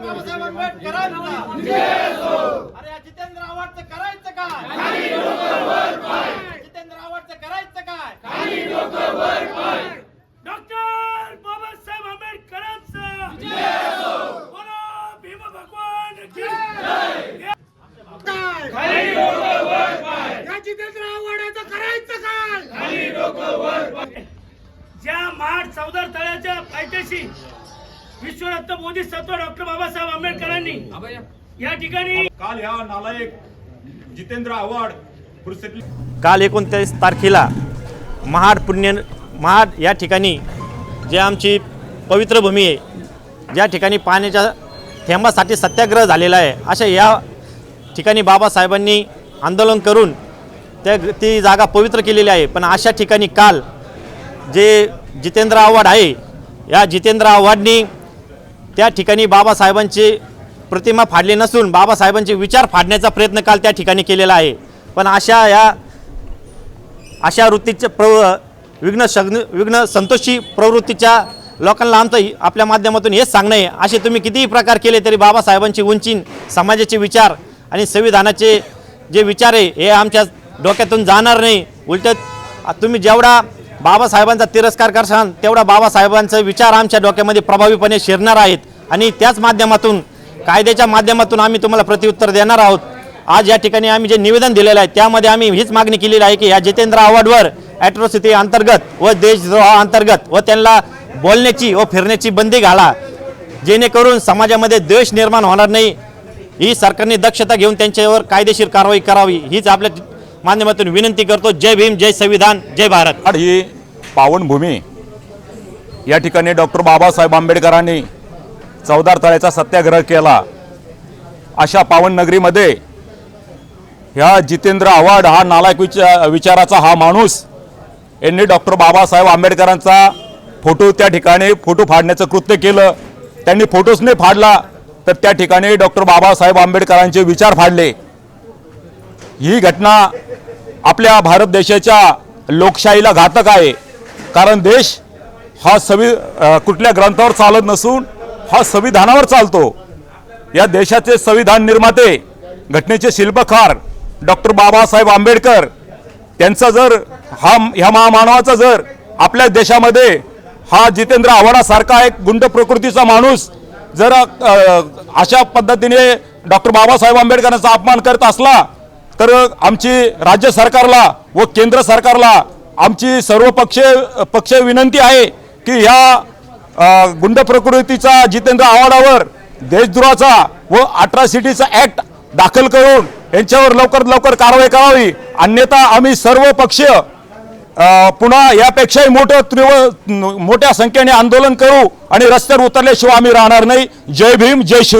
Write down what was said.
बाबासाहेब आंबेडकरांचा अरे जितेंद्र आव्हाडचं करायचं काय? जितेंद्र आव्हाडचं करायचं काय? डॉक्टर बाबासाहेब आंबेडकरांचा. बोलो भीम भगवान की या जितेंद्र आव्हाडाचं करायचं काय? ज्या माठ चौदार तळ्याच्या पायथ्याशी विश्वरत्न बोधिसत्व डॉक्टर बाबासाहेब आंबेडकरांनी या. ठिकाणी काल ह्या नालायक जितेंद्र आव्हाड काल एकोणतीस तारखेला महाड पुण्य महाड या ठिकाणी जे आमची पवित्र भूमी आहे ज्या ठिकाणी पाण्याच्या थेंबासाठी सत्याग्रह झालेला आहे अशा या ठिकाणी बाबासाहेबांनी आंदोलन करून त्या ती जागा पवित्र केलेली आहे. पण अशा ठिकाणी काल जे जितेंद्र आव्हाड आहे या जितेंद्र आव्हाडनी त्या ठिकाणी बाबासाहेबांची प्रतिमा फाडली नसून बाबासाहेबांचे विचार फाडण्याचा प्रयत्न काल त्या ठिकाणी केलेला आहे. पण अशा या अशा वृत्तीच्या प्रव विघ्न शग्न विघ्न संतोषी प्रवृत्तीच्या लोकांना आमचं आपल्या माध्यमातून हेच सांगणं आहे. असे तुम्ही कितीही प्रकार केले तरी बाबासाहेबांची उंची समाजाचे विचार आणि संविधानाचे जे विचार आहे हे आमच्या डोक्यातून जाणार नाही. उलट तुम्ही जेवढा बाबासाहेबांचा तिरस्कार करशाल तेवढा बाबासाहेबांचा विचार आमच्या डोक्यामध्ये प्रभावीपणे शिरणार आहेत. आणि त्याच माध्यमातून कायद्याच्या माध्यमातून आम्ही तुम्हाला प्रत्युत्तर देणार आहोत. आज या ठिकाणी आम्ही जे निवेदन दिलेलं आहे त्यामध्ये आम्ही हीच मागणी केलेली आहे की या जितेंद्र आव्हाडवर ॲट्रॉसिटी अंतर्गत व देशद्रोहा अंतर्गत व त्यांना बोलण्याची व फिरण्याची बंदी घाला. जेणेकरून समाजामध्ये द्वेष निर्माण होणार नाही. ही सरकारने दक्षता घेऊन त्यांच्यावर कायदेशीर कारवाई करावी हीच आपल्या माध्यमातून विनंती करतो. जय भीम जय संविधान जय भारत. ही पावनभूमी या ठिकाणी डॉक्टर बाबासाहेब आंबेडकरांनी चौदार तळ्याचा सत्याग्रह केला. अशा पावननगरीमध्ये ह्या जितेंद्र आव्हाड हा नालायक विचा विचाराचा हा माणूस यांनी डॉक्टर बाबासाहेब आंबेडकरांचा फोटो त्या ठिकाणी फोटो फाडण्याचं कृत्य केलं. त्यांनी फोटोच नाही फाडला तर त्या ठिकाणी डॉक्टर बाबासाहेब आंबेडकरांचे विचार फाडले. ही घटना आपल्या भारत देशाच्या लोकशाहीला घातक आहे कारण देश हा सवि कुठल्या ग्रंथावर चालत नसून हा संविधानावर चालतो. या देशाचे संविधान निर्माते घटनेचे शिल्पकार डॉक्टर बाबासाहेब आंबेडकर त्यांचा जर हा ह्या महामानवाचा जर आपल्या देशामध्ये हा जितेंद्र आव्हाडासारखा एक गुंड प्रकृतीचा माणूस जर अशा पद्धतीने डॉक्टर बाबासाहेब आंबेडकरांचा अपमान करत असला तर आमची राज्य सरकारला व केंद्र सरकारला आमची सर्व पक्ष पक्ष विनंती आहे की ह्या गुंड प्रकृतीचा जितेंद्र आव्हाडावर देशद्रोहाचा व अट्रॉसिटीचा ऍक्ट दाखल करून यांच्यावर लवकर लवकर कारवाई करावी. अन्यथा आम्ही सर्व पक्ष पुन्हा यापेक्षाही मोठं तीव्र मोठ्या संख्येने आंदोलन करू आणि रस्त्यावर उतरल्याशिवाय आम्ही राहणार नाही. जय भीम जय शिवराय.